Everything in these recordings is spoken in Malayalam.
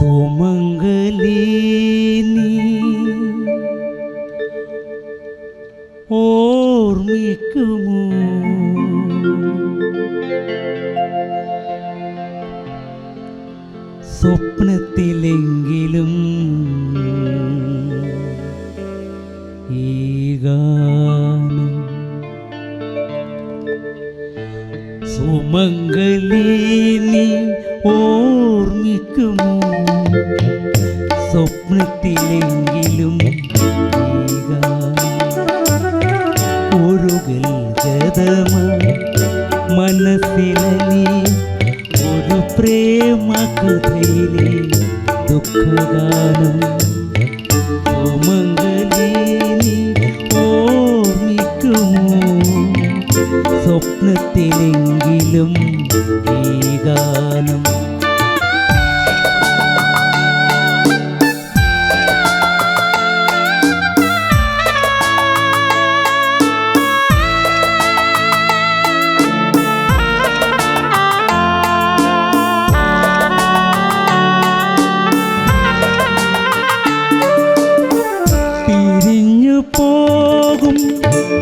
സുമംഗലി നീ ഓർമ്മിക്കുമോ? സ്വപ്നത്തിലെങ്കിലും ഈ ഗാനം സുമംഗലി നീ ഓർമ്മിക്കുമോ സ്വപ്നത്തിലെങ്കിലും ഒഴുകൽ ഗതമ മനസ്സിലി ഒരു പ്രേമ കഥയിലെ ദുഃഖഗാനം സുമംഗലീനി ഓർമ്മിക്കുമോ? സ്വപ്നത്തിലെങ്കിലും ഈ ഗാനം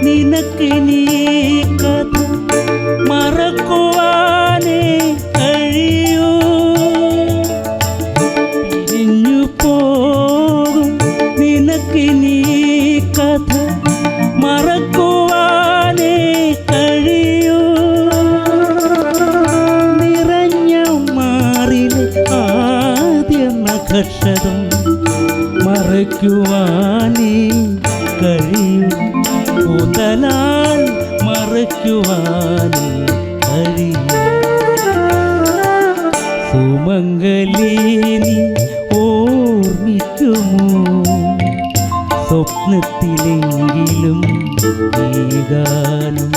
നിനക്കിനി കഥ മറക്കുവാനേ കഴിയൂ. പോകും കഥ മറയ്ക്കുവാനേ കഴിയും. മുതലാൽ മറയ്ക്കുവാനേ കഴിയും സുമംഗലീനി ഓർമ്മിക്കുമോ? സ്വപ്നത്തിലെങ്കിലും ഈ ഗാനം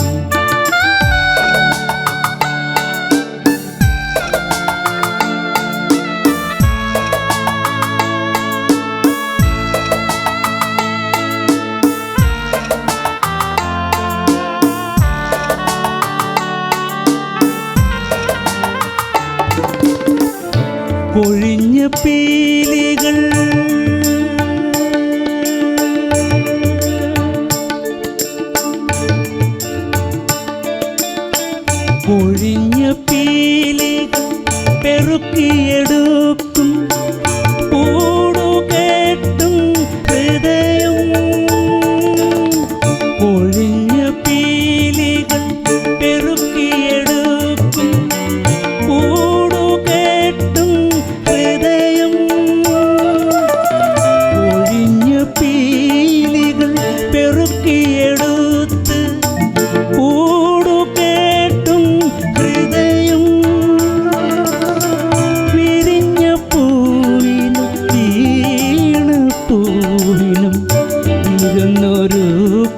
കൊഴിഞ്ഞ പീലികൾ. കൊഴിഞ്ഞ പീലികൾ പെറുക്കിയെടുക്കും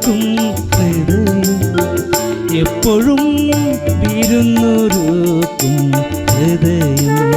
ഇരുന്നൊരുക്കും ഹൃദയം എപ്പോഴും വിരുന്നൊരുക്കും ഹൃദയം.